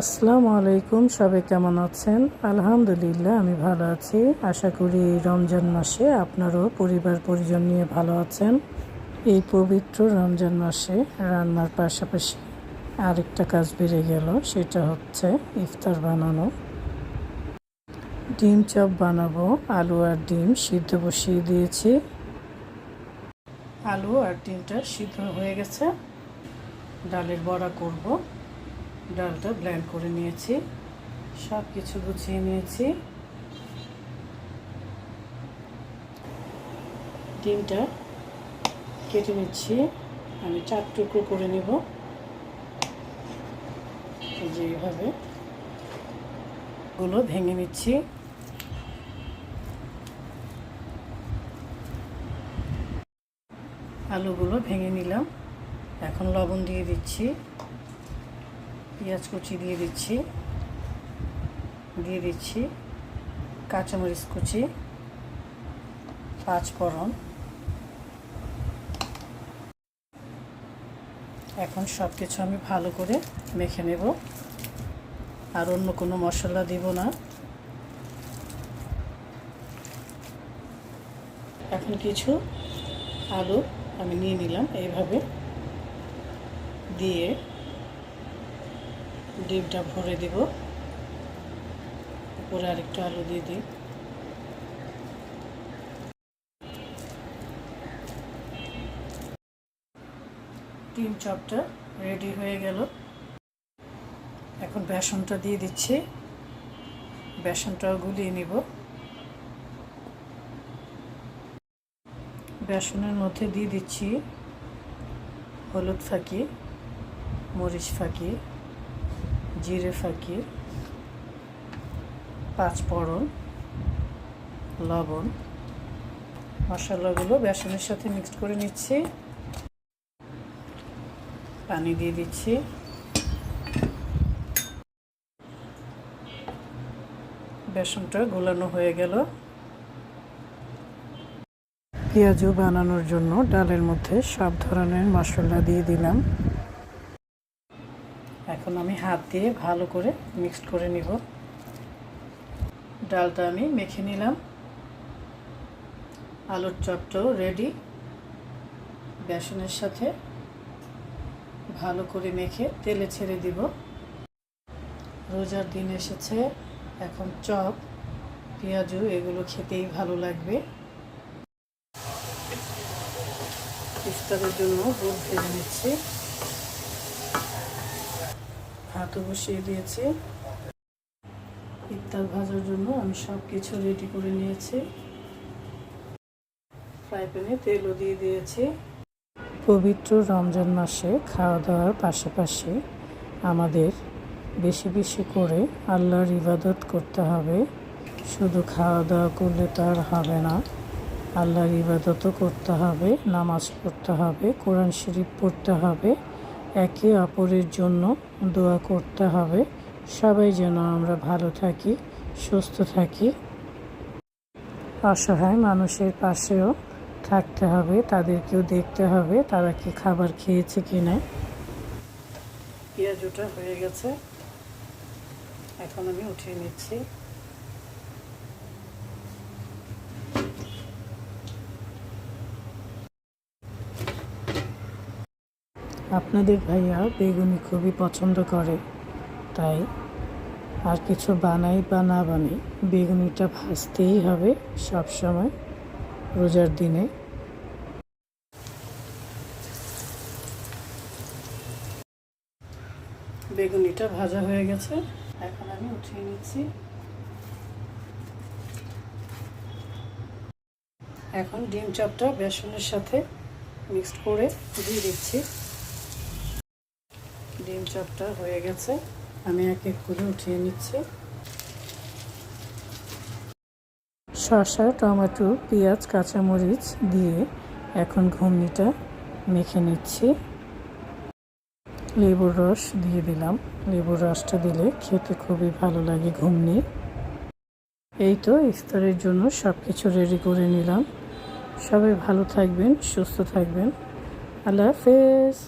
আসসালামু আলাইকুম, সবাই কেমন আছেন? আলহামদুলিল্লাহ, আমি ভালো আছি। আশা করি রমজান মাসে আপনারও পরিবার পরিজন নিয়ে ভালো আছেন। এই পবিত্র রমজান মাসে রান্নার পাশাপাশি আরেকটা কাজ বেড়ে গেল, সেটা হচ্ছে ইফতার বানানো। ডিম চপ বানাবো, আলু আর ডিম সিদ্ধ বসিয়ে দিয়েছি। আলু আর ডিমটা সিদ্ধ হয়ে গেছে। ডালের বড়া করব। ডালটা ব্ল্যান্ড করে নিয়েছি সব কিছু গুছিয়ে নিয়েছি। ডিমটা কেটে নিচ্ছি, আমি চার টুকরো করে নেব। যে এইভাবে গুলো ভেঙে নিচ্ছি। আলুগুলো ভেঙে নিলাম। এখন লবণ দিয়ে দিচ্ছি। পেঁয়াজ কুচি দিয়ে দিচ্ছি। দিয়ে দিচ্ছি কাঁচামরিচ কুচি, পাঁচ ফোড়ন। এখন সব কিছু আমি ভালো করে মেখে নেব। আর অন্য কোনো মশলা দিব না। এখন কিছু আলু আমি নিয়ে নিলাম এইভাবে। দিয়ে ডিমটা ভরে দিব। উপরে আরেকটা আলু দিয়ে দিই। ডিম চপটা রেডি হয়ে গেল। এখন বেসনটা দিয়ে দিচ্ছি। বেসনটাও গুলিয়ে নিব। বেসনের মধ্যে দিয়ে দিচ্ছি হলুদ ফাঁকি, মরিচ ফাঁকি। জিরে ফাঁকি পাঁচফোড়ন লবণ, মশলাগুলো বেসনের সাথে মিক্সড করে নিচ্ছি। পানি দিয়ে দিচ্ছি। বেসনটা গোলানো হয়ে গেল। পেঁয়াজু বানানোর জন্য ডালের মধ্যে সব ধরনের মশলা দিয়ে দিলাম। এখন আমি হাত দিয়ে ভালো করে মিক্সড করে নিব। ডালটা আমি মেখে নিলাম। আলুর চপটাও রেডি বেসনের সাথে ভালো করে মেখে তেলে ছেড়ে দিব। রোজার দিন এসেছে, এখন চপ, পেঁয়াজু, এগুলো খেতেই ভালো লাগবে। ইফতারের জন্য দুধ ভেজে নিচ্ছি। ভাতও বসিয়ে দিয়েছি। ইফতার ভাজার জন্য আমি সব কিছু রেডি করে নিয়েছি। ফ্রাই প্যানে তেলও দিয়ে দিয়েছি। পবিত্র রমজান মাসে খাওয়া দাওয়ার পাশাপাশি আমাদের বেশি বেশি করে আল্লাহর ইবাদত করতে হবে। শুধু খাওয়া দাওয়া করলে তো আর হবে না। আল্লাহর ইবাদতও করতে হবে, নামাজ পড়তে হবে, কোরআন শরীফ পড়তে হবে। একে অপরের জন্য দোয়া করতে হবে। সবাই যেন আমরা ভালো থাকি, সুস্থ থাকি। অসহায় মানুষের পাশেও থাকতে হবে, তাদেরকেও দেখতে হবে তারা কি খাবার খেয়েছে কি না পেঁয়াজটা হয়ে গেছে। এখন আমি উঠিয়ে নিচ্ছি। আপনাদের ভাইয়া বেগুনি খুবই পছন্দ করে, তাই আর কিছু বানাই বা না বানাই, বেগুনিটা ভাজতেই হবে সব সময় রোজার দিনে। বেগুনিটা ভাজা হয়ে গেছে। এখন আমি উঠিয়ে নিচ্ছি। এখন ডিম চপটা বেসনের সাথে মিক্সড করে দিয়ে দিচ্ছি। ডিম চপটা হয়ে গেছে। আমি এক এক করে উঠিয়ে নিচ্ছি। শসা, টমেটো, পেঁয়াজ, কাঁচামরিচ দিয়ে এখন ঘুমনিটা মেখে নিচ্ছি। লেবুর রস দিয়ে দিলাম। লেবুর রসটা দিলে খেতে খুবই ভালো লাগে ঘুমনি এই তো ইফতারের জন্য সব কিছু রেডি করে নিলাম। সবাই ভালো থাকবেন, সুস্থ থাকবেন। আল্লাহ হাফেজ।